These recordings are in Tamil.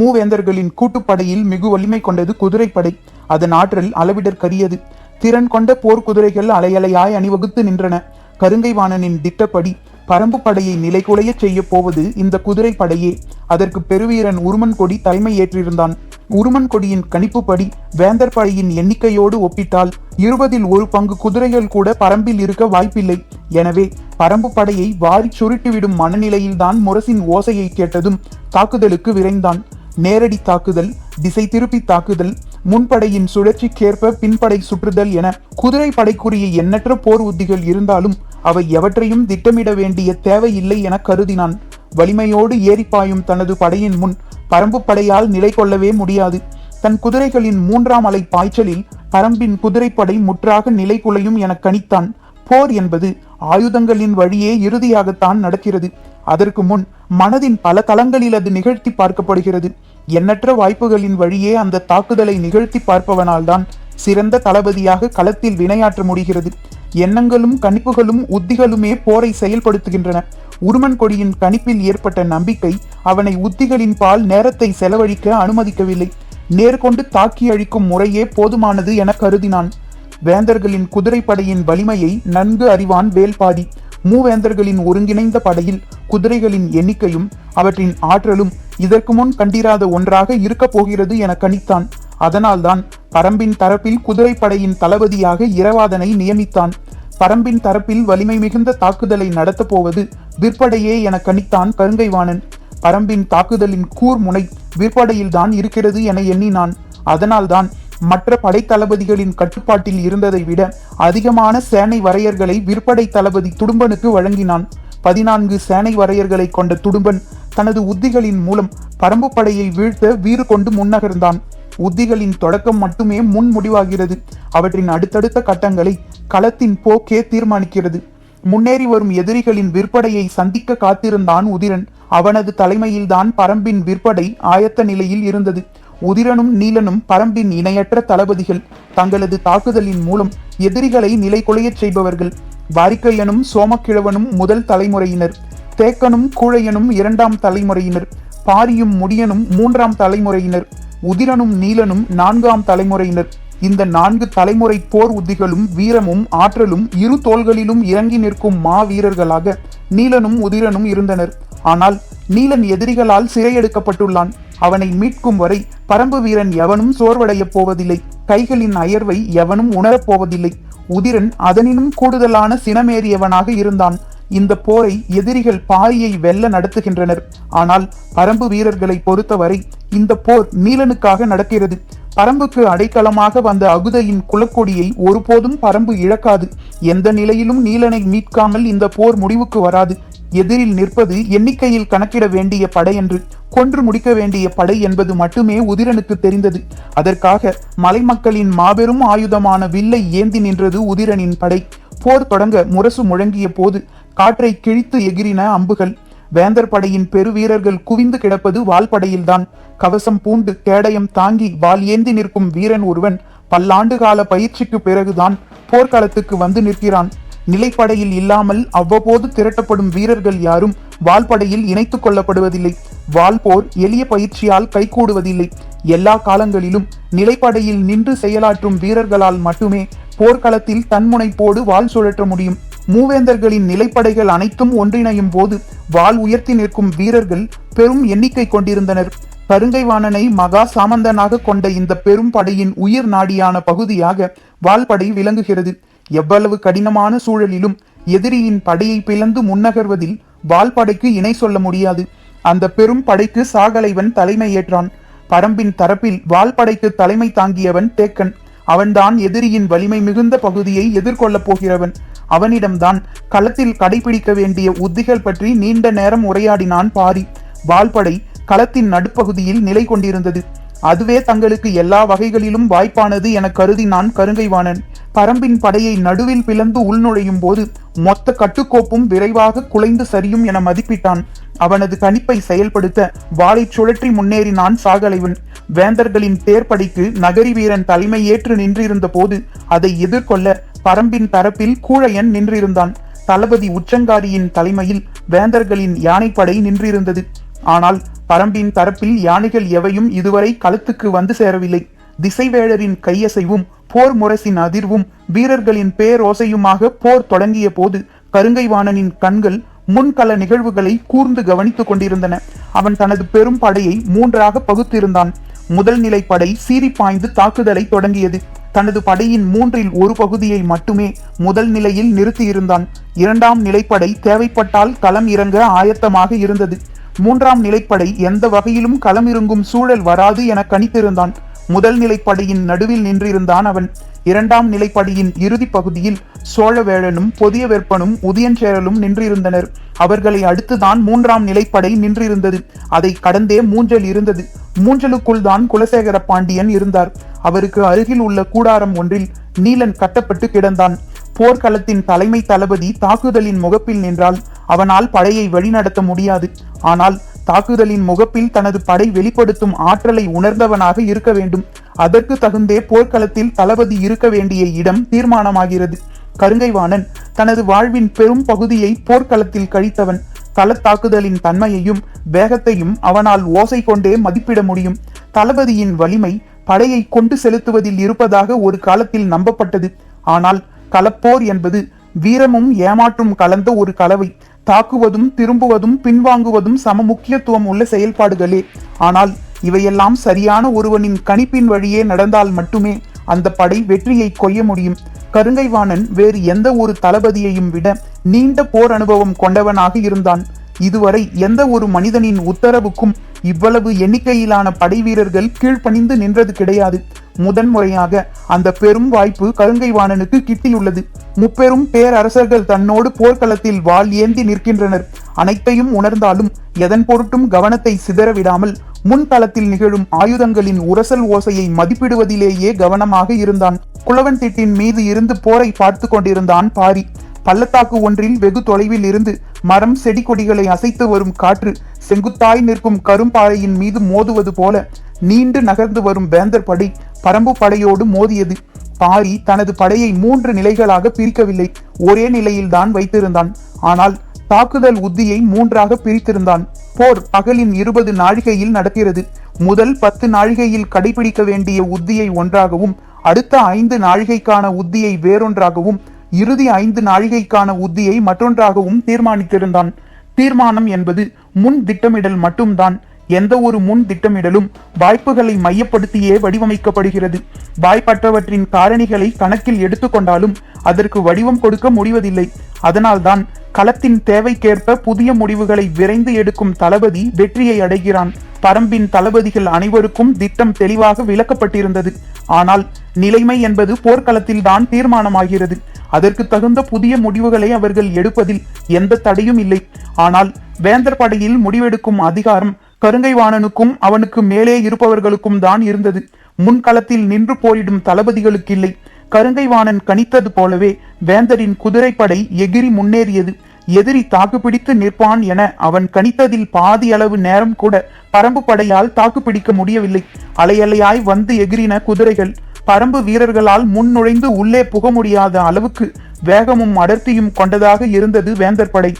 மூவேந்தர்களின் கூட்டுப்படையில் மிகு வலிமை கொண்டது குதிரைப்படை. அதன் ஆற்றல் அளவிடற்கரியது. திறன் கொண்ட போர் குதிரைகள் அலையலையாய் அணிவகுத்து நின்றன. கருங்கைவாணனின் திட்டப்படி பரம்பு படையை நிலைகுலைய செய்ய போவது இந்த குதிரை படையே அதற்கு பெருவீரன் உருமன் கொடி தலைமை ஏற்றிருந்தான். உருமன் கொடியின் கணிப்புப்படி வேந்தர் படையின் எண்ணிக்கையோடு ஒப்பிட்டால் இருபதில் ஒரு பங்கு குதிரைகள் கூட பரம்பில் இருக்க வாய்ப்பில்லை. எனவே பரம்பு படையை வாரி சுருட்டிவிடும் மனநிலையில்தான் முரசின் ஓசையை கேட்டதும் தாக்குதலுக்கு விரைந்தான். நேரடி தாக்குதல் திசை திருப்பி தாக்குதல் முன்படையின் சுழற்சிக்கேற்ப பின்படை சுற்றுதல் என குதிரை படைக்குரிய எண்ணற்ற போர் உத்திகள் இருந்தாலும் அவை எவற்றையும் திட்டமிட வேண்டிய தேவையில்லை என கருதினான். வலிமையோடு ஏறிப்பாயும் தனது படையின் முன் பரம்பு படையால் நிலை கொள்ளவே முடியாது. தன் குதிரைகளின் மூன்றாம் அலை பாய்ச்சலில் பரம்பின் குதிரைப்படை முற்றாக நிலை குலையும் என கணித்தான். போர் என்பது ஆயுதங்களின் வழியே இறுதியாகத்தான் நடக்கிறது. அதற்கு முன் மனதின் பல தளங்களில் அது நிகழ்த்தி பார்க்கப்படுகிறது. எண்ணற்ற வாய்ப்புகளின் வழியே அந்த தாக்குதலை நிகழ்த்தி பார்ப்பவனால்தான் சிறந்த தளபதியாக களத்தில் வினையாற்ற முடிகிறது. எண்ணங்களும் கணிப்புகளும் உத்திகளுமே போரை செயல்படுத்துகின்றன. உருமன் கொடியின் கணிப்பில் ஏற்பட்ட நம்பிக்கை அவனை உத்திகளின் பால் நேரத்தை செலவழிக்க அனுமதிக்கவில்லை. நேர்கொண்டு தாக்கி அழிக்கும் முறையே போதுமானது என கருதினான். வேந்தர்களின் குதிரைப்படையின் வலிமையை நன்கு அறிவான் வேல்பாதி. மூவேந்தர்களின் ஒருங்கிணைந்த படையில் குதிரைகளின் எண்ணிக்கையும் அவற்றின் ஆற்றலும் இதற்கு முன் கண்டிராத ஒன்றாக இருக்கப் போகிறது என கணித்தான். அதனால்தான் பரம்பின் தரப்பில் குதிரைப்படையின் தளபதியாக இரவாதனை நியமித்தான். பரம்பின் தரப்பில் வலிமை மிகுந்த தாக்குதலை நடத்தப் போவது விற்படையே என கணித்தான் கருங்கைவாணன். பரம்பின் தாக்குதலின் கூர்முனை விற்படையில்தான் இருக்கிறது என எண்ணினான். அதனால்தான் மற்ற படை தளபதிகளின் கட்டுப்பாட்டில் இருந்ததை விட அதிகமான சேனை வரையர்களை விற்படை தளபதி துடும்பனுக்கு வழங்கினான். பதினான்கு சேனை வரையர்களை கொண்ட துடும்பன் தனது உத்திகளின் மூலம் பரம்பு படையை வீழ்த்த வீறு கொண்டு முன்னகர்ந்தான். உத்திகளின் தொடக்கம் மட்டுமே முன் முடிவாகிறது. அவற்றின் அடுத்தடுத்த கட்டங்களை களத்தின் போக்கே தீர்மானிக்கிறது. முன்னேறி வரும் எதிரிகளின் விற்படையை சந்திக்க காத்திருந்தான் உதிரன். அவனது தலைமையில்தான் பரம்பின் விற்படை ஆயத்த நிலையில் இருந்தது. உதிரனும் நீலனும் பரம்பின் இணையற்ற தளபதிகள் தங்களது தாக்குதலின் மூலம் எதிரிகளை நிலை கொலையச் செய்பவர்கள். வாரிக்கையனும் சோமக்கிழவனும் முதல் தலைமுறையினர். தேக்கனும் கூழையனும் இரண்டாம் தலைமுறையினர். பாரியும் முடியனும் மூன்றாம் தலைமுறையினர். உதிரனும் நீலனும் நான்காம் தலைமுறையினர். இந்த நான்கு தலைமுறை போர் உத்திகளும் வீரமும் ஆற்றலும் இரு தோள்களிலும் இறங்கி நிற்கும் மா வீரர்களாக நீலனும் உதிரனும் இருந்தனர். ஆனால் நீலன் எதிரிகளால் சிறையெடுக்கப்பட்டுள்ளான். அவனை மீட்கும் வரை பரம்பு வீரன் எவனும் சோர்வடையப் போவதில்லை. கைகளின் அயர்வை எவனும் உணரப் போவதில்லை. உதிரன் அதனினும் கூடுதலான சினமேறியவனாக இருந்தான். இந்த போரை எதிரிகள் பாரியை வெல்ல நடத்துகின்றனர். ஆனால் பரம்பு வீரர்களை பொறுத்தவரை இந்த போர் நீலனுக்காக நடக்கிறது. பரம்புக்கு அடைக்கலமாக வந்த அகுதையின் குலக்கொடியை ஒருபோதும் பரம்பு இழக்காது. எந்த நிலையிலும் நீலனை மீட்காமல் இந்த போர் முடிவுக்கு வராது. எதிரில் நிற்பது எண்ணிக்கையில் கணக்கிட வேண்டிய படை என்று கொன்று முடிக்க வேண்டிய படை என்பது மட்டுமே உதிரனுக்கு தெரிந்தது. அதற்காக மலைமக்களின் மாபெரும் ஆயுதமான வில்லை ஏந்தி நின்றது உதிரனின் படை. போர் தொடங்க முரசு முழங்கிய போது காற்றை கிழித்து எகிரின அம்புகள். வேந்தர் படையின் பெருவீரர்கள் குவிந்து கிடப்பது வால்படையில்தான் கவசம் பூண்டு கேடயம் தாங்கி வால் ஏந்தி நிற்கும் வீரன் ஒருவன் பல்லாண்டு கால பயிற்சிக்கு பிறகுதான் போர்க்களத்துக்கு வந்து நிற்கிறான். நிலைப்படையில் இல்லாமல் அவ்வப்போது திரட்டப்படும் வீரர்கள் யாரும் வால்படையில் இணைத்துக் கொள்ளப்படுவதில்லை. வால்போர் எளிய பயிற்சியால் கைகூடுவதில்லை. எல்லா காலங்களிலும் நிலைப்படையில் நின்று செயலாற்றும் வீரர்களால் மட்டுமே போர்க்களத்தில் தன்முனைப்போடு வாள் சுழற்ற முடியும். மூவேந்தர்களின் நிலைப்படைகள் அனைத்தும் ஒன்றிணையும் போது வாள் உயர்த்தி நிற்கும் வீரர்கள் பெரும் எண்ணிக்கை கொண்டிருந்தனர். கருங்கைவாணனை மகா சாமந்தனாக கொண்ட இந்த பெரும் படையின் உயிர் நாடியான பகுதியாக வால்படை விளங்குகிறது. எவ்வளவு கடினமான சூழலிலும் எதிரியின் படையை பிளந்து முன்னகர்வதில் வால்படைக்கு இணை சொல்ல முடியாது. அந்த பெரும் படைக்கு சாகலைவன் தலைமையேற்றான். பரம்பின் தரப்பில் வால்படைக்கு தலைமை தாங்கியவன் தேக்கன். அவன்தான் எதிரியின் வலிமை மிகுந்த பகுதியை எதிர்கொள்ளப் போகிறவன். அவனிடம்தான் களத்தில் கடைபிடிக்க வேண்டிய உத்திகள் பற்றி நீண்ட நேரம் உரையாடினான் பாரி. வால்படை களத்தின் நடுப்பகுதியில் நிலை கொண்டிருந்தது. அதுவே தங்களுக்கு எல்லா வகைகளிலும் வாய்ப்பானது என கருதினான் கருங்கைவாணன். பரம்பின் படையை நடுவில் பிளந்து உள்நுழையும் போது மொத்த கட்டுக்கோப்பும் விரைவாக குலைந்து சரியும் என மதிப்பிட்டான். அவனது கணிப்பை செயல்படுத்த வாளை சுழற்றி முன்னேறினான் சாகலைவன். வேந்தர்களின் தேர்ப்படைக்கு நகரி வீரன் தலைமை ஏற்று நின்றிருந்த போது அதை எதிர்கொள்ள பரம்பின் தரப்பில் கூழையன் நின்றிருந்தான். தளபதி உச்சங்காரியின் தலைமையில் வேந்தர்களின் யானைப்படை நின்றிருந்தது. ஆனால் பரம்பின் தரப்பில் யானைகள் எவையும் இதுவரை களத்துக்கு வந்து சேரவில்லை. திசைவேழரின் கையசைவும் போர் முரசின் அதிர்வும் வீரர்களின் பேரோசையுமாக போர் தொடங்கிய போது கருங்கைவாணனின் கண்கள் முன்கள நிகழ்வுகளை கூர்ந்து கவனித்துக் கொண்டிருந்தன. அவன் தனது பெரும் படையை மூன்றாக பகுத்திருந்தான். முதல் நிலைப்படை சீறி பாய்ந்து தாக்குதலை தொடங்கியது. தனது படையின் மூன்றில் ஒரு பகுதியை மட்டுமே முதல் நிலையில் நிறுத்தியிருந்தான். இரண்டாம் நிலைப்படை தேவைப்பட்டால் களம் இறங்க ஆயத்தமாக இருந்தது. மூன்றாம் நிலைப்படை எந்த வகையிலும் களம் இறங்கும் சூழல் வராது என கணித்திருந்தான். முதல் நிலைப்படையின் நடுவில் நின்றிருந்தான் அவன். இரண்டாம் நிலைப்படையின் இறுதி பகுதியில் சோழவேழனும் பொதிய வெப்பனும் உதயஞ்சேரலும் நின்றிருந்தனர். அவர்களை அடுத்துதான் மூன்றாம் நிலைப்படை நின்றிருந்தது. அதை கடந்தே மூஞ்சல் இருந்தது. மூஞ்சலுக்குள் தான் குலசேகர பாண்டியன் இருந்தார். அவருக்கு அருகில் உள்ள கூடாரம் ஒன்றில் நீலன் கட்டப்பட்டு கிடந்தான். போர்க்களத்தின் தலைமை தளபதி தாக்குதலின் முகப்பில் நின்றால் அவனால் படையை வழிநடத்த முடியாது. ஆனால் தாக்குதலின் முகப்பில் தனது படை வெளிப்படுத்தும் ஆற்றலை உணர்ந்தவனாக இருக்க வேண்டும். அதற்கு தகுந்தே போர்க்களத்தில் தளபதி இருக்க வேண்டிய இடம் தீர்மானமாகிறது. கருங்கைவாணன் தனது வாழ்வின் பெரும் பகுதியை போர்க்களத்தில் கழித்தவன். களத்தாக்குதலின் தன்மையையும் வேகத்தையும் அவனால் ஓசை கொண்டே மதிப்பிட முடியும். தளபதியின் வலிமை படையை கொண்டு செலுத்துவதில் இருப்பதாக ஒரு காலத்தில் நம்பப்பட்டது. ஆனால் களப்போர் என்பது வீரமும் ஏமாற்றும் கலந்த ஒரு கலவை. தாக்குவதும் திரும்புவதும் பின்வாங்குவதும் சம முக்கியத்துவம் உள்ள செயல்பாடுகளே. ஆனால் இவையெல்லாம் சரியான ஒருவனின் கணிப்பின் வழியே நடந்தால் மட்டுமே அந்த படை வெற்றியை கொய்ய முடியும். கருங்கைவாணன் வேறு எந்த ஒரு தளபதியையும் விட நீண்ட போர் அனுபவம் கொண்டவனாக இருந்தான். இதுவரை எந்த ஒரு மனிதனின் உத்தரவுக்கும் இவ்வளவு எண்ணிக்கையிலான படை வீரர்கள் கீழ்ப்பணிந்து நின்றது கிடையாது. முதன்முறையாக அந்த பெரும் வாய்ப்பு கருங்கைவாணனுக்கு கிட்டியுள்ளது. முப்பெரும் பேரரசர்கள் தன்னோடு போர்க்களத்தில் வாள் ஏந்தி நிற்கின்றனர். அனைத்தையும் உணர்ந்தாலும் எதன் பொருட்டும் கவனத்தை சிதறவிடாமல் முன்தளத்தில் நிகழும் ஆயுதங்களின் உரசல் ஓசையை மதிப்பிடுவதிலேயே கவனமாக இருந்தான். குளவன் திட்டின் மீது இருந்து போரை பார்த்து கொண்டிருந்தான் பாரி. பள்ளத்தாக்கு ஒன்றில் வெகு தொலைவில் இருந்து மரம் செடி கொடிகளை அசைத்து வரும் காற்று செங்குத்தாய் நிற்கும் கரும்பாறையின் மீது மோதுவது போல நீண்டு நகர்ந்து வரும் வேந்தர் படை பரம்பு படையோடு மோதியது. பாரி தனது படையை மூன்று நிலைகளாக பிரிக்கவில்லை ஒரே நிலையில்தான் வைத்திருந்தான். ஆனால் தாக்குதல் உத்தியை மூன்றாக பிரித்திருந்தான். போர் பகலின் இருபது நாழிகையில் நடக்கிறது. முதல் பத்து நாழிகையில் கடைபிடிக்க வேண்டிய உத்தியை ஒன்றாகவும் அடுத்த ஐந்து நாழிகைக்கான உத்தியை வேறொன்றாகவும் இறுதி ஐந்து நாழிகைக்கான உத்தியை மற்றொன்றாகவும் தீர்மானித்திருந்தான். தீர்மானம் என்பது முன் திட்டமிடல் மட்டும்தான். எந்த ஒரு முன் திட்டமிடலும் வாய்ப்புகளை மையப்படுத்தியே வடிவமைக்கப்படுகிறது. வாய்ப்பற்றவற்றின் காரணிகளை கணக்கில் எடுத்துக்கொண்டாலும் அதற்கு வடிவம் கொடுக்க முடிவதில்லை. அதனால்தான் களத்தின் தேவைக்கேற்ப புதிய முடிவுகளை விரைந்து எடுக்கும் தளபதி வெற்றியை அடைகிறான். பரம்பின் தளபதிகள் அனைவருக்கும் திட்டம் தெளிவாக விளக்கப்பட்டிருந்தது. ஆனால் நிலைமை என்பது போர்க்களத்தில் தான் தீர்மானமாகிறது. அதற்கு தகுந்த புதிய முடிவுகளை அவர்கள் எடுப்பதில் எந்த தடையும் இல்லை. ஆனால் வேந்தர் படையில் முடிவெடுக்கும் அதிகாரம் கருங்கைவாணனுக்கும் அவனுக்கு மேலே இருப்பவர்களுக்கும் தான் இருந்தது. முன்களத்தில் நின்று போரிடும் தளபதிகளுக்கு இல்லை கருங்கைவாணன் கணித்தது போலவே வேந்தரின் குதிரைப்படை எகிரி முன்னேறியது. எதிரி தாக்குப்பிடித்து நிற்பான் என அவன் கணித்ததில் பாதி அளவு நேரம் கூட பரம்பு படையால் தாக்குப்பிடிக்க முடியவில்லை. அலையலையாய் வந்து எகிரின குதிரைகள். பரம்பு வீரர்களால் முன் நுழைந்து உள்ளே புக முடியாத அளவுக்கு வேகமும் அடர்த்தியும் கொண்டதாக இருந்தது வேந்தர் படை.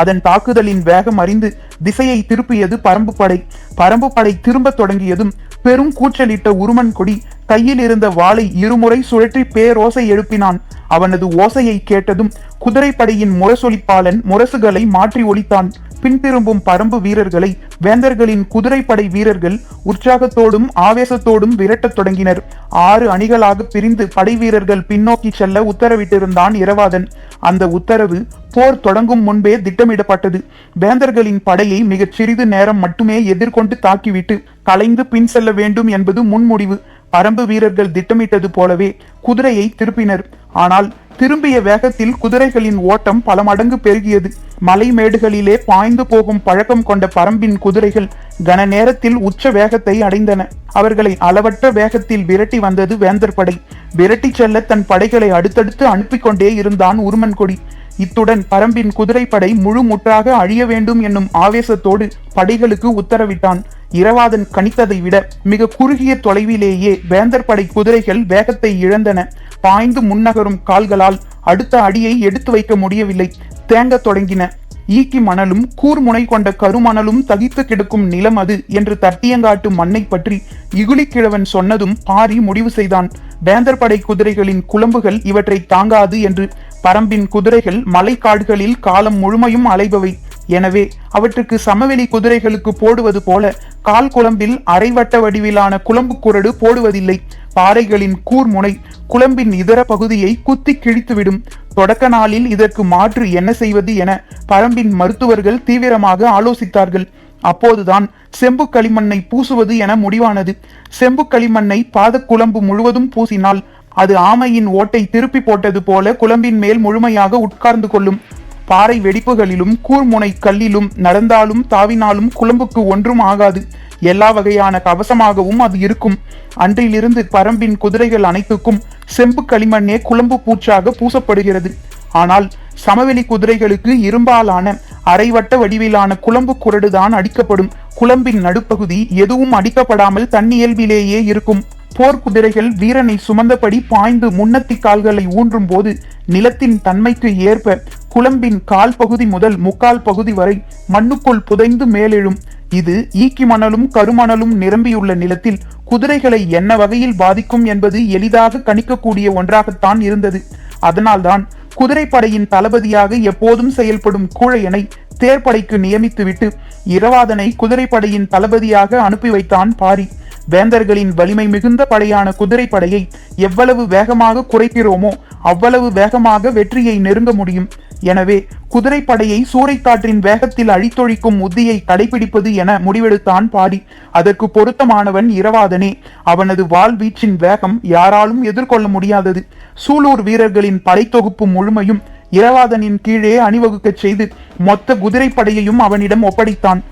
அதன் தாக்குதலின் வேகம் அறிந்து திசையை திருப்பியது பரம்பு படை. பரம்பு படை திரும்பத் தொடங்கியதும் பெரும் கூச்சலிட்ட உருமன் கொடி கையில் இருந்த வாளை இருமுறை சுழற்றி பேரோசை எழுப்பினான். அவனது ஓசையை கேட்டதும் குதிரைப்படையின் முரசொலிப்பாளன் முரசுகளை மாற்றி ஒழித்தான். பின்திரும்பும் பரம்பு வீரர்களை வேந்தர்களின் குதிரைப்படை வீரர்கள் உற்சாகத்தோடும் ஆவேசத்தோடும் விரட்டத் தொடங்கினர். ஆறு அணிகளாக பிரிந்து படை வீரர்கள் பின்னோக்கி செல்ல உத்தரவிட்டிருந்தான் இரவாதன். அந்த உத்தரவு போர் தொடங்கும் முன்பே திட்டமிடப்பட்டது. வேந்தர்களின் படை படையை மிகச் சிறிது நேரம் மட்டுமே எதிர்கொண்டு தாக்கிவிட்டு கலைந்து பின் செல்ல வேண்டும் என்பது முன்முடிவு பரம்பு வீரர்கள் திட்டமிட்டது போலவே குதிரையை திருப்பினர். ஆனால் திரும்பிய வேகத்தில் குதிரைகளின் ஓட்டம் பல மடங்கு பெருகியது. மலை மேடுகளிலே பாய்ந்து போகும் பழக்கம் கொண்ட பரம்பின் குதிரைகள் கன நேரத்தில் உச்ச வேகத்தை அடைந்தன. அவர்களை அளவற்ற வேகத்தில் விரட்டி வந்தது வேந்தர் படை. விரட்டி செல்ல தன் படைகளை அடுத்தடுத்து அனுப்பிக் கொண்டே இருந்தான் உருமன்கொடி. இத்துடன் பரம்பின் குதிரைப்படை முழு முற்றாக அழிய வேண்டும் என்னும் ஆவேசத்தோடு படைகளுக்கு உத்தரவிட்டான். இரவாதன் கணித்ததை விட மிக குறுகிய தொலைவிலேயே வேந்தர் படை குதிரைகள் வேகத்தை இழந்தன. பாய்ந்து முன்னகரும் கால்களால் அடுத்த அடியை எடுத்து வைக்க முடியவில்லை. தேங்க தொடங்கின. ஈக்கி மணலும் கூர்முனை கொண்ட கருமணலும் தகித்து கிடக்கும் நிலம் அது என்று தட்டியங்காட்டு மண்ணை பற்றி இகுலிக்கிழவன் சொன்னதும் பாரி முடிவு செய்தான். வேந்தர் படை குதிரைகளின் குளம்புகள் இவற்றை தாங்காது என்று பரம்பின் குதிரைகள் மலைக்காடுகளில் காலம் முழுமையும் அலைபவை. எனவே அவற்றுக்கு சமவெளி குதிரைகளுக்கு போடுவது போல கால் குழம்பில் அரைவட்ட வடிவிலான குழம்பு குரடு போடுவதில்லை. பாறைகளின் கூர்முனை குழம்பின் இதர பகுதியை குத்தி கிழித்துவிடும். தொடக்க நாளில் இதற்கு மாற்று என்ன செய்வது என பரம்பின் மருத்துவர்கள் தீவிரமாக ஆலோசித்தார்கள். அப்போதுதான் செம்பு களிமண்ணை பூசுவது என முடிவானது. செம்பு களிமண்ணை பாதக்குழம்பு முழுவதும் பூசினால் அது ஆமையின் ஓட்டை திருப்பி போட்டது போல குழம்பின் மேல் முழுமையாக உட்கார்ந்து கொள்ளும். பாறை வெடிப்புகளிலும் கூர்முனை கல்லிலும் நடந்தாலும் தாவினாலும் குழம்புக்கு ஒன்றும் ஆகாது. எல்லா வகையான கவசமாகவும் அது இருக்கும். அன்றிலிருந்து பரம்பின் குதிரைகள் அனைத்துக்கும் செம்பு களிமண்ணே குழம்பு பூச்சாக பூசப்படுகிறது. ஆனால் சமவெளி குதிரைகளுக்கு இரும்பாலான அரைவட்ட வடிவிலான குழம்பு குரடுதான் அடிக்கப்படும். குழம்பின் நடுப்பகுதி எதுவும் அடிக்கப்படாமல் தன்னியல்பிலேயே இருக்கும். போர்க்குதிரைகள் வீரனை சுமந்தபடி பாய்ந்து முன்னத்தி கால்களை ஊன்றும் போது நிலத்தின் தன்மைக்கு ஏற்ப குழம்பின் கால் பகுதி முதல் முக்கால் பகுதி வரை மண்ணுக்குள் புதைந்து மேலெழும். இது ஈக்கி மணலும் கருமணலும் நிரம்பியுள்ள நிலத்தில் குதிரைகளை என்ன வகையில் பாதிக்கும் என்பது எளிதாக கணிக்கக்கூடிய ஒன்றாகத்தான் இருந்தது. அதனால்தான் குதிரைப்படையின் தளபதியாக எப்போதும் செயல்படும் கூழையனை தேர்ப்படைக்கு நியமித்துவிட்டு இரவாதனை குதிரைப்படையின் தளபதியாக அனுப்பி வைத்தான் பாரி. வேந்தர்களின் வலிமை மிகுந்த படையான குதிரைப்படையை எவ்வளவு வேகமாக குறைக்கிறோமோ அவ்வளவு வேகமாக வெற்றியை நெருங்க முடியும். எனவே குதிரைப்படையை சூறைக்காற்றின் வேகத்தில் அழித்தொழிக்கும் உத்தியை கடைபிடிப்பது என முடிவெடுத்தான் பாரி அதற்கு பொருத்தமானவன் இரவாதனே. அவனது வாழ்வீச்சின் வேகம் யாராலும் எதிர்கொள்ள முடியாதது. சூலூர் வீரர்களின் படைத்தொகுப்பு முழுமையும் இரவாதனின் கீழே அணிவகுக்கச் செய்து மொத்த குதிரைப்படையையும் அவனிடம் ஒப்படைத்தான்.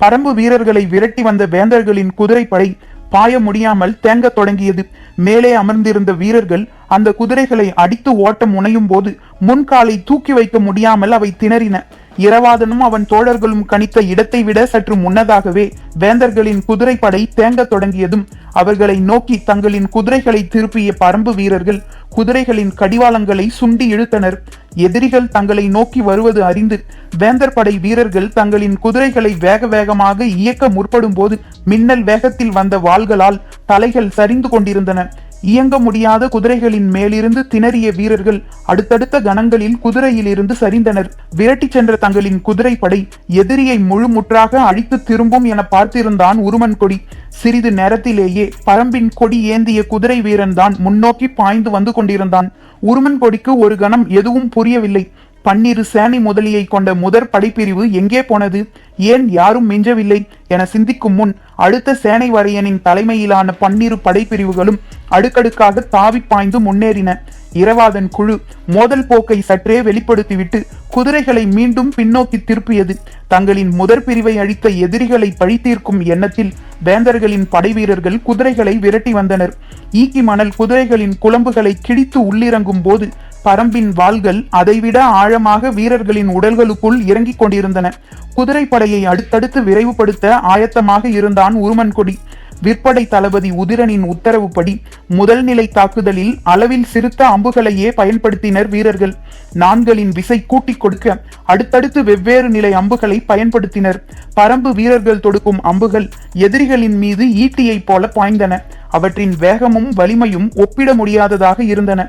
பரம்பு வீரர்களை விரட்டி வந்த வேந்தர்களின் குதிரைப்படை பாய முடியாமல் தேங்க தொடங்கியது. மேலே அமர்ந்திருந்த வீரர்கள் அந்த குதிரைகளை அடித்து ஓட்ட முனையும் போது முன்காலை தூக்கி வைக்க முடியாமல் அவை திணறின. இரவாதனும் அவன் தோழர்களும் கணித்த இடத்தை விட சற்று முன்னதாகவே வேந்தர்களின் குதிரைப்படை தேங்க தொடங்கியதும் அவர்களை நோக்கி தங்களின் குதிரைகளை திருப்பிய பரம்பு வீரர்கள் குதிரைகளின் கடிவாளங்களை சுண்டி இழுத்தனர். எதிரிகள் தங்களை நோக்கி வருவது அறிந்து வேந்தர் படை வீரர்கள் தங்களின் குதிரைகளை வேக வேகமாக இயக்க முற்படும் போது மின்னல் வேகத்தில் வந்த வாள்களால் தலைகள் சரிந்து கொண்டிருந்தன. இயங்க முடியாத குதிரைகளின் மேலிருந்து திணறிய வீரர்கள் அடுத்தடுத்த கணங்களில் குதிரையிலிருந்து சரிந்தனர். விரட்டிச் சென்ற தங்களின் குதிரைப்படை எதிரியை முழுமுற்றாக அழித்து திரும்பும் என பார்த்திருந்தான் உருமன் கொடி. சிறிது நேரத்திலேயே பரம்பின் கொடி ஏந்திய குதிரை வீரன் தான் முன்னோக்கி பாய்ந்து வந்து கொண்டிருந்தான். உருமன் கொடிக்கு ஒரு கணம் எதுவும் புரியவில்லை. பன்னிரு சேனை முதலியை கொண்ட முதற் படைப்பிரிவு எங்கே போனது? ஏன் யாரும் மிஞ்சவில்லை என சிந்திக்கும் முன் அடுத்த சேனை வரையனின் தலைமையிலான பன்னிரு படைப்பிரிவுகளும் அடுக்கடுக்காக தாவி பாய்ந்து முன்னேறின. இரவாதன் குழு மோதல் போக்கை சற்றே வெளிப்படுத்திவிட்டு குதிரைகளை மீண்டும் பின்னோக்கி திருப்பியது. தங்களின் முதற் பிரிவை அழித்த எதிரிகளை பழித்தீர்க்கும் எண்ணத்தில் வேந்தர்களின் படைவீரர்கள் குதிரைகளை விரட்டி வந்தனர். ஈக்கி மணல் குதிரைகளின் குழம்புகளை கிழித்து உள்ளிறங்கும் போது பரம்பின் வாள்கள் அதைவிட ஆழமாக வீரர்களின் உடல்களுக்குள் இறங்கிக் கொண்டிருந்தன. குதிரைப்படையை அடுத்தடுத்து விரைவுபடுத்த ஆயத்தமாக இருந்தான் உருமன்கொடி விற்படை தளபதி உதிரனின் உத்தரவுப்படி முதல் நிலை தாக்குதலில் அளவில் சிறுத்த அம்புகளையே பயன்படுத்தினர் வீரர்கள். நான்களின் விசை கூட்டிக் கொடுக்க அடுத்தடுத்து வெவ்வேறு நிலை அம்புகளை பயன்படுத்தினர். பரம்பு வீரர்கள் தொடுக்கும் அம்புகள் எதிரிகளின் மீது ஈட்டியைப் போல பாய்ந்தன. அவற்றின் வேகமும் வலிமையும் ஒப்பிட முடியாததாக இருந்தன.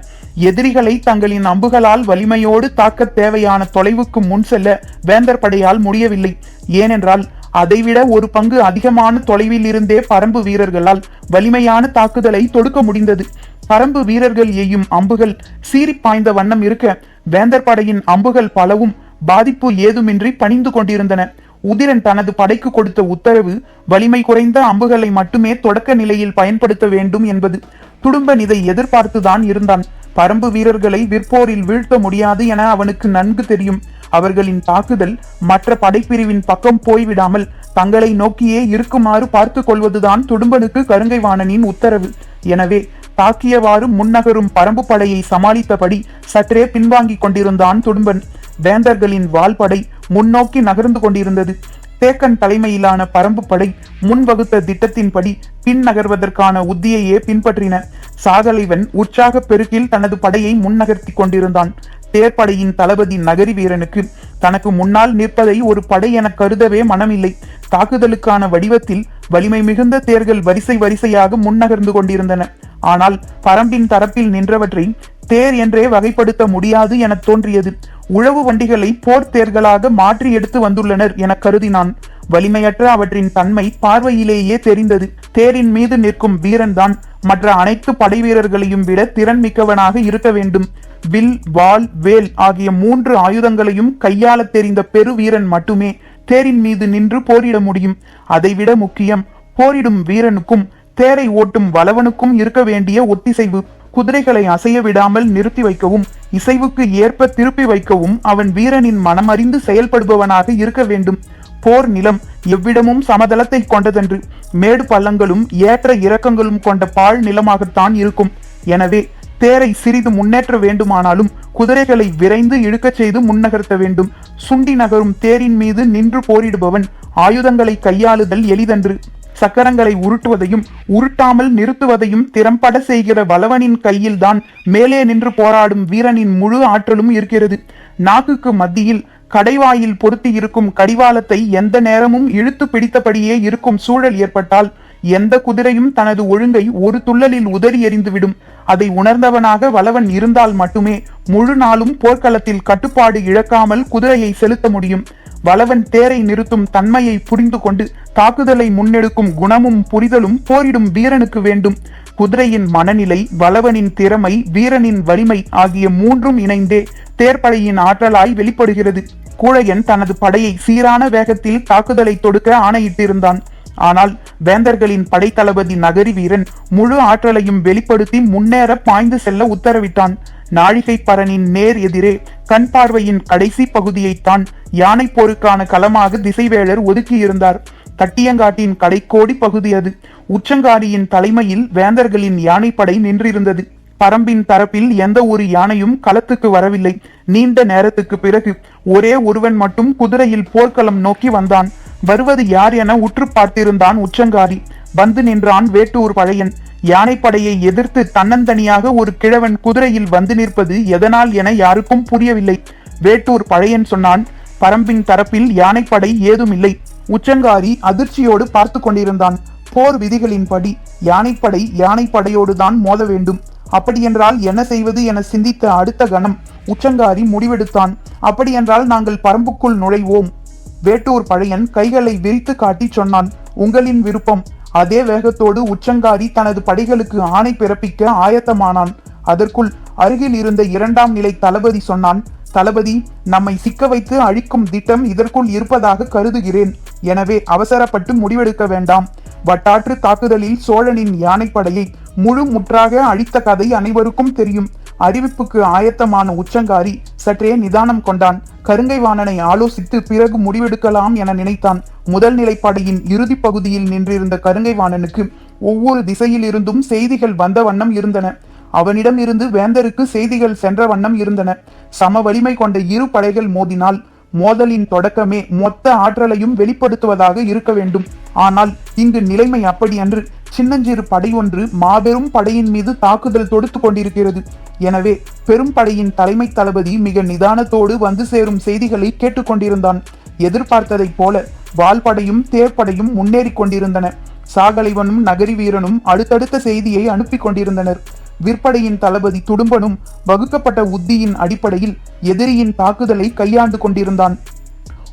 எதிரிகளை தங்களின் அம்புகளால் வலிமையோடு தாக்க தேவையான தொலைவுக்கு முன் செல்ல வேந்தர் படையால் முடியவில்லை. ஏனென்றால் அதைவிட ஒரு பங்கு அதிகமான தொலைவில் இருந்தே பரம்பு வீரர்களால் வலிமையான தாக்குதலை தொடுக்க முடிந்தது. பரம்பு வீரர்கள் எய்யும் அம்புகள் சீறி பாய்ந்த வண்ணம் இருக்க வேந்தர் படையின் அம்புகள் பலவும் பாதிப்பு ஏதுமின்றி பணிந்து கொண்டிருந்தன. உதிரன் தனது படைக்கு கொடுத்த உத்தரவு வலிமை குறைந்த அம்புகளை மட்டுமே தொடக்க நிலையில் பயன்படுத்த வேண்டும் என்பது. துடும்பன் இதை எதிர்பார்த்துதான் இருந்தான். பரம்பு வீரர்களை விற்போரில் வீழ்த்த முடியாது என அவனுக்கு நன்கு தெரியும். அவர்களின் தாக்குதல் மற்ற படைப்பிரிவின் பக்கம் போய்விடாமல் தங்களை நோக்கியே இருக்குமாறு பார்த்து கொள்வதுதான் துடும்பனுக்கு கருங்கை வாணனின் உத்தரவு. எனவே தாக்கியவாறு முன்னகரும் பரம்பு படையை சமாளித்தபடி சற்றே பின்வாங்கிக் கொண்டிருந்தான் துடும்பன். வேந்தர்களின் வாள்படை முன்னோக்கி நகர்ந்து கொண்டிருந்தது. தேக்கன் தலைமையிலான பரம்பு படை முன்வகுத்த திட்டத்தின்படி பின் நகர்வதற்கான உத்தியையே பின்பற்றின. சாகலைவன் உற்சாக பெருக்கில் தனது படையை முன்னகர்த்தி கொண்டிருந்தான். தேர்ப்படையின் தளபதி நகரி வீரனுக்கு தனக்கு முன்னால் நிற்பதை ஒரு படை என கருதவே மனமில்லை. தாக்குதலுக்கான வடிவத்தில் வலிமை மிகுந்த தேர்கள் வரிசை வரிசையாக முன்னகர்ந்து கொண்டிருந்தன. ஆனால் பரம்பின் தரப்பில் நின்றவற்றை தேர் என்றே வகைப்படுத்த முடியாது என தோன்றியது. உழவு வண்டிகளை போர் தேர்களாக மாற்றி எடுத்து வந்துள்ளனர் என கருதினான். வலிமையற்ற அவற்றின் தன்மை பார்வையிலேயே தெரிந்தது. தேரின் மீது நிற்கும் வீரன்தான் மற்ற அனைத்து படை வீரர்களையும் விட திறன் மிக்கவனாக இருக்க வேண்டும். வில் வாள் வேல் ஆகிய மூன்று ஆயுதங்களையும் கையாள தெரிந்த பெரு வீரன் மட்டுமே தேரின் மீது நின்று போரிட முடியும். அதைவிட முக்கியம் போரிடும் வீரனுக்கும் தேரை ஓட்டும் வளவனுக்கும் இருக்க வேண்டிய ஒத்திசைவு. குதிரைகளை அசைய விடாமல் நிறுத்தி வைக்கவும் இசைவுக்கு ஏற்ப திருப்பி வைக்கவும் அவன் வீரனின் மனமறிந்து செயல்படுபவனாக இருக்க வேண்டும். போர் நிலம் எவ்விடமும் சமதளத்தை கொண்டதன்று மேடு பள்ளங்களும் ஏற்ற இறக்கங்களும் கொண்ட பாழ் நிலமாகத்தான் இருக்கும். எனவே தேரை சிறிது முன்னேற்ற வேண்டுமானாலும் குதிரைகளை விரைந்து இழுக்கச் செய்து முன்னகர்த்த வேண்டும். சுண்டி நகரும் தேரின் மீது நின்று போரிடுபவன் ஆயுதங்களை கையாளுதல் எளிதன்று. சக்கரங்களை உருட்டுவதையும் உருட்டாமல் நிறுத்துவதையும் திறம்பட செய்கிற வளவனின் கையில்தான் மேலே நின்று போராடும் வீரனின் முழு ஆற்றலும் இருக்கிறது. நாக்குக்கு மத்தியில் கடைவாயில் பொருத்தி இருக்கும் கடிவாளத்தை எந்த நேரமும் இழுத்து பிடித்தபடியே இருக்கும் சூழல் ஏற்பட்டால் எந்த குதிரையும் தனது ஒழுங்கை ஒரு துள்ளலில் உதறி எறிந்துவிடும். அதை உணர்ந்தவனாக வளவன் இருந்தால் மட்டுமே முழு நாளும் போர்க்களத்தில் கட்டுப்பாடு இழக்காமல் குதிரையை செலுத்த முடியும். வளவன் தேரை நிறுத்தும் தன்மையை புரிந்து கொண்டு தாக்குதலை முன்னெடுக்கும் குணமும் புரிதலும் போரிடும் வீரனுக்கு வேண்டும். குதிரையின் மனநிலை வளவனின் திறமை வீரனின் வலிமை ஆகிய மூன்றும் இணைந்தே தேர்ப்படையின் ஆற்றலாய் வெளிப்படுகிறது. கூழையன் தனது படையை சீரான வேகத்தில் தாக்குதலை தொடுக்க ஆணையிட்டிருந்தான். ஆனால் வேந்தர்களின் படைத்தளபதி நகரி வீரன் முழு ஆற்றலையும் வெளிப்படுத்தி முன்னேற பாய்ந்து செல்ல உத்தரவிட்டான். நாழிகை பரனின் நேர் எதிரே கண் பார்வையின் கடைசி பகுதியைத்தான் யானை போருக்கான களமாக திசைவேளர் ஒதுக்கியிருந்தார். தட்டியங்காட்டின் கடைக்கோடி பகுதி அது. உச்சங்காரியின் தலைமையில் வேந்தர்களின் யானைப்படை நின்றிருந்தது. பரம்பின் தரப்பில் எந்த ஒரு யானையும் களத்துக்கு வரவில்லை. நீண்ட நேரத்துக்கு பிறகு ஒரே ஒருவன் மட்டும் குதிரையில் போர்க்களம் நோக்கி வந்தான். வருவது யார் என உற்று பார்த்திருந்தான் உச்சங்காரி வந்து நின்றான் வேட்டூர் பழையன். யானைப்படையை எதிர்த்து தன்னந்தனியாக ஒரு கிழவன் குதிரையில் வந்து நிற்பது எதனால் என யாருக்கும் புரியவில்லை. வேட்டூர் பழையன் சொன்னான் பரம்பின் தரப்பில் யானைப்படை ஏதுமில்லை. உச்சங்காரி அதிர்ச்சியோடு பார்த்து கொண்டிருந்தான். போர் விதிகளின்படி யானைப்படை யானைப்படையோடு தான் மோத வேண்டும். அப்படியென்றால் என்ன செய்வது என சிந்தித்த அடுத்த கணம் உச்சங்காரி முடிவெடுத்தான். அப்படியென்றால் நாங்கள் பரம்புக்குள் நுழைவோம். வேட்டூர் பழையன் கைகளை விரித்து காட்டி சொன்னான் உங்களின் விருப்பம். அதே வேகத்தோடு உச்சங்காரி தனது படைகளுக்கு ஆணை பிறப்பிக்க ஆயத்தமானான். அதற்குள் அருகில் இருந்த இரண்டாம் நிலை தளபதி சொன்னான் தளபதி நம்மை சிக்க வைத்து அழிக்கும் திட்டம் இதற்குள் இருப்பதாக கருதுகிறேன். எனவே அவசரப்பட்டு முடிவெடுக்க வேண்டாம். வட்டாற்று தாக்குதலில் சோழனின் யானைப்படையை முழு முற்றாக அழித்த கதை அனைவருக்கும் தெரியும். அறிவிப்புக்கு ஆயத்தமான உச்சங்காரி சற்றே நிதானம் கொண்டான். கருங்கை வாணனை ஆலோசித்து பிறகு முடிவெடுக்கலாம் என நினைத்தான். முதல் நிலைப்படையின் இறுதி பகுதியில் நின்றிருந்த கருங்கை வாணனுக்கு ஒவ்வொரு திசையில் இருந்தும் செய்திகள் வந்த வண்ணம் இருந்தன. அவனிடம் இருந்து வேந்தருக்கு செய்திகள் சென்ற வண்ணம் இருந்தன. சம வலிமை கொண்ட இரு படைகள் மோதினால் மோதலின் தொடக்கமே மொத்த ஆற்றலையும் வெளிப்படுத்துவதாக இருக்க வேண்டும். ஆனால் இங்கு நிலைமை அப்படியன்று சின்னஞ்சிறு படை ஒன்று மாபெரும் படையின் மீது தாக்குதல் தொடுத்து கொண்டிருக்கிறது. எனவே பெரும் படையின் தலைமை தளபதி மிக நிதானத்தோடு வந்து சேரும் செய்திகளை கேட்டுக்கொண்டிருந்தான் எதிர்பார்த்ததைப் போல வால்படையும் தேர்ப்படையும் முன்னேறி கொண்டிருந்தன. சாகலைவனும் நகரி வீரனும் அடுத்தடுத்த செய்தியை அனுப்பி கொண்டிருந்தனர். விற்படையின் தளபதி துடும்பனும் வகுக்கப்பட்ட உத்தியின் அடிப்படையில் எதிரியின் தாக்குதலை கையாண்டு கொண்டிருந்தான்.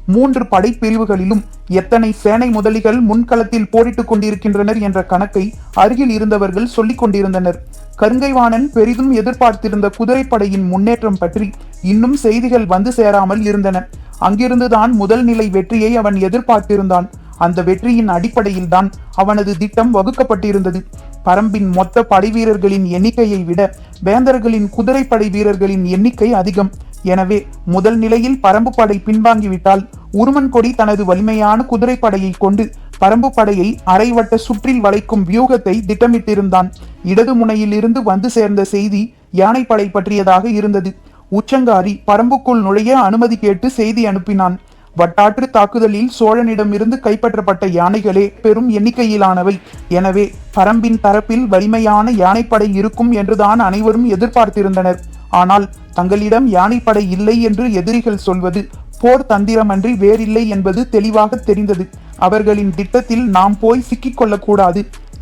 மூன்று படைப்பிரிவுகளிலும் எத்தனை சேனை முதலிகள் முன்களத்தில் போரிட்டுக் கொண்டிருக்கின்றனர் என்ற கணக்கை அருகில் இருந்தவர்கள் சொல்லிக் கொண்டிருந்தனர். கருங்கைவாணன் பெரிதும் எதிர்பார்த்திருந்த குதிரைப்படையின் முன்னேற்றம் பற்றி இன்னும் செய்திகள் வந்து சேராமல் இருந்தன. அங்கிருந்துதான் முதல் நிலை வெற்றியை அவன் எதிர்பார்த்திருந்தான். அந்த வெற்றியின் அடிப்படையில்தான் அவனது திட்டம் வகுக்கப்பட்டிருந்தது. பரம்பின் மொத்த படை வீரர்களின் எண்ணிக்கையை விட வேந்தர்களின் குதிரை படை வீரர்களின் எண்ணிக்கை அதிகம். எனவே முதல் நிலையில் பரம்பு படை பின்வாங்கிவிட்டால் உருமன் கொடி தனது வலிமையான குதிரைப்படையை கொண்டு பரம்பு படையை அரைவட்ட சுற்றில் வளைக்கும் வியூகத்தை திட்டமிட்டிருந்தான். இடது முனையிலிருந்து வந்து சேர்ந்த செய்தி யானைப்படை பற்றியதாக இருந்தது. உச்சங்காரி பரம்புக்குள் நுழைய அனுமதி கேட்டு செய்தி அனுப்பினான். வட்டாற்று தாக்குதலில் சோழனிடமிருந்து கைப்பற்றப்பட்ட யானைகளே பெரும் எண்ணிக்கையிலானவை. எனவே பரம்பின் தரப்பில் வலிமையான யானைப்படை இருக்கும் என்றுதான் அனைவரும் எதிர்பார்த்திருந்தனர். ஆனால் தங்களிடம் யானைப்படை இல்லை என்று எதிரிகள் சொல்வது போர் தந்திரமன்றி வேறில்லை என்பது தெளிவாக தெரிந்தது. அவர்களின் திட்டத்தில் நாம் போய் சிக்கிக் கொள்ளக்கூடாது.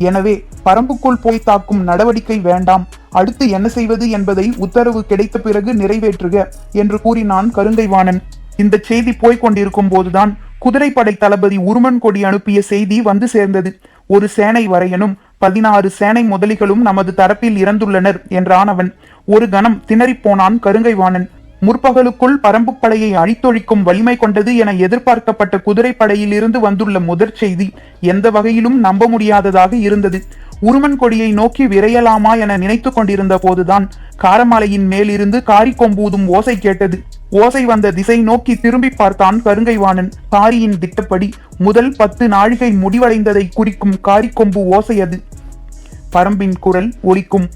எனவே பரம்புக்குள் போய் தாக்கும் நடவடிக்கை வேண்டாம். அடுத்து என்ன செய்வது என்பதை உத்தரவு கிடைத்த பிறகு நிறைவேற்றுக என்று கூறினான் கருங்கைவாணன். இந்த செய்தி போய்கொண்டிருக்கும் போதுதான் குதிரைப்படை தளபதி உருமன் கொடி அனுப்பிய செய்தி வந்து சேர்ந்தது. ஒரு சேனை வரையனும் பதினாறு சேனை முதலிகளும் நமது தரப்பில் இறந்துள்ளனர் என்றான் அவன் ஒரு கணம் திணறிப்போனான் கருங்கைவாணன். முற்பகலுக்குள் பரம்புப்படையை அழித்தொழிக்கும் வலிமை கொண்டது என எதிர்பார்க்கப்பட்ட குதிரைப்படையிலிருந்து வந்துள்ள முதற் செய்தி எந்த வகையிலும் நம்ப முடியாததாக இருந்தது. உருமன் கொடியை நோக்கி விரையலாமா என நினைத்து கொண்டிருந்த போதுதான் காரமலையின் மேலிருந்து காரிக்கொம்பூதும் ஓசை கேட்டது. ஓசை வந்த திசை நோக்கி திரும்பி பார்த்தான் கருங்கைவாணன். காரியின் திட்டப்படி முதல் பத்து நாழிகை முடிவடைந்ததை குறிக்கும் காரிக்கொம்பு ஓசை அது பரம்பின் குரல் ஒலிக்கும்.